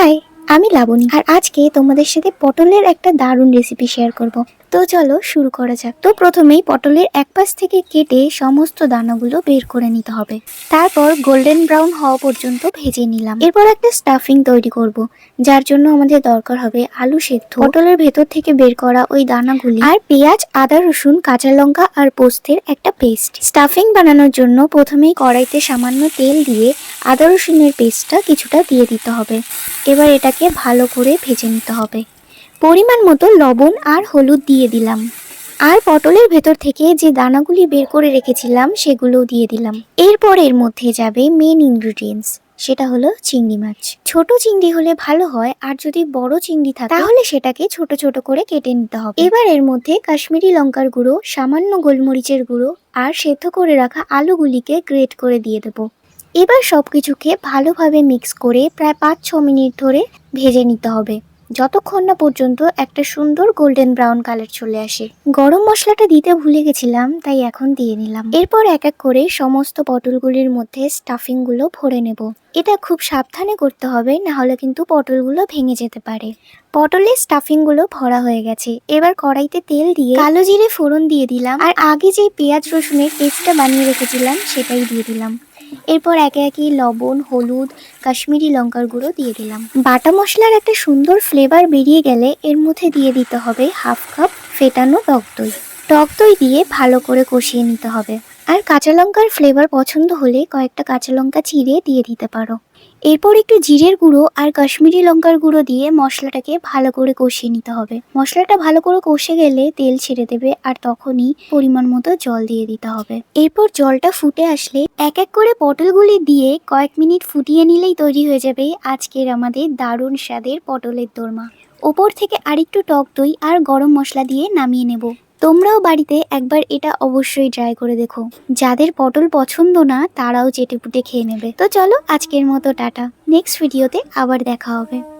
Hi. আমি লাবণী আর আজকে তোমাদের সাথে পটলের একটা দারুণ রেসিপি শেয়ার করব। তো চলো শুরু করা যাক। তো প্রথমেই পটলের এক পাশ থেকে কেটে সমস্ত দানাগুলো বের করে নিতে হবে। তারপর গোল্ডেন ব্রাউন হওয়া পর্যন্ত ভেজে নিলাম। এরপর একটা স্টাফিং তৈরি করব, যার জন্য আমাদের দরকার হবে আলু সেদ্ধ। পটলের ভেতর থেকে বের করা ওই দানাগুলি আর পেঁয়াজ, আদা, রসুন, কাঁচা লঙ্কা আর পোস্তের একটা পেস্ট স্টাফিং বানানোর জন্য প্রথমেই কড়াইতে সামান্য তেল দিয়ে আদা, রসুনের পেস্টটা কিছুটা দিয়ে দিতে হবে। এবার এটাকে ভালো করে ভেজে নিতে হবে। পরিমাণ মতো লবণ আর হলুদ দিয়ে দিলাম। আর পটলের ভেতর থেকে যে দানাগুলি বের করে রেখেছিলাম, সেগুলোও দিয়ে দিলাম। এরপর এর মধ্যে যাবে মেন ইনগ্রিডিয়েন্টস সেটা হলো চিংড়ি মাছ। ছোট চিংড়ি হলে ভালো হয়, আর যদি বড় চিংড়ি থাকে, তাহলে সেটাকে ছোট ছোট করে কেটে নিতে হবে। এবার এর মধ্যে কাশ্মীরি লঙ্কার গুঁড়ো, সামান্য গোলমরিচের গুঁড়ো আর সেদ্ধ করে রাখা আলুগুলিকে গ্রেট করে দিয়ে দেবো। এবার সবকিছুকে ভালোভাবে মিক্স করে প্রায় পাঁচ ছ মিনিট ধরে ভেজে নিতে হবে। যতক্ষণ না পর্যন্ত একটা সুন্দর গোল্ডেন ব্রাউন কালার চলে আসে। গরম মশলাটা দিতে ভুলে গেছিলাম, তাই এখন দিয়ে নিলাম। এরপর এক এক করে সমস্ত পটলগুলির মধ্যে স্টাফিংগুলো ভরে নেব। এটা খুব সাবধানে করতে হবে, না হলে কিন্তু পটলগুলো ভেঙে যেতে পারে। পটলের স্টাফিংগুলো ভরা হয়ে গেছে। এবার কড়াইতে তেল দিয়ে কালো জিরে ফোড়ন দিয়ে দিলাম। আর আগে যে পেঁয়াজ রসুনের পেস্টটা বানিয়ে রেখেছিলাম, সেটাই দিয়ে দিলাম। এরপর একে একে লবণ, হলুদ, কাশ্মীরি লঙ্কার গুঁড়ো দিয়ে দিলাম। বাটা মশলার একটা সুন্দর ফ্লেভার বেরিয়ে গেলে এর মধ্যে দিয়ে দিতে হবে হাফ কাপ ফেটানো টক দই। টক দই দিয়ে ভালো করে কষিয়ে নিতে হবে। আর কাঁচা লঙ্কার ফ্লেভার পছন্দ হলে কয়েকটা কাঁচা লঙ্কা চিড়ে দিয়ে দিতে পারো। এরপর একটু জিরের গুঁড়ো আর কাশ্মীরি লঙ্কার গুঁড়ো দিয়ে মশলাটাকে ভালো করে কষিয়ে নিতে হবে। মশলাটা ভালো করে কষে গেলে তেল ছেড়ে দেবে আর তখনই পরিমাণ মতো জল দিয়ে দিতে হবে। এরপর জলটা ফুটে আসলে এক এক করে পটলগুলি দিয়ে কয়েক মিনিট ফুটিয়ে নিলেই তৈরি হয়ে যাবে আজকের আমাদের দারুণ স্বাদের পটলের দোরমা। ওপর থেকে আরেকটু টক দই আর গরম মশলা দিয়ে নামিয়ে নেব। তোমরাও বাড়িতে একবার এটা অবশ্যই ট্রাই করে দেখো। যাদের পটল পছন্দ না, তারাও চেটেপুটে খেয়ে নেবে। তো চলো আজকের মতো টাটা। নেক্সট ভিডিওতে আবার দেখা হবে।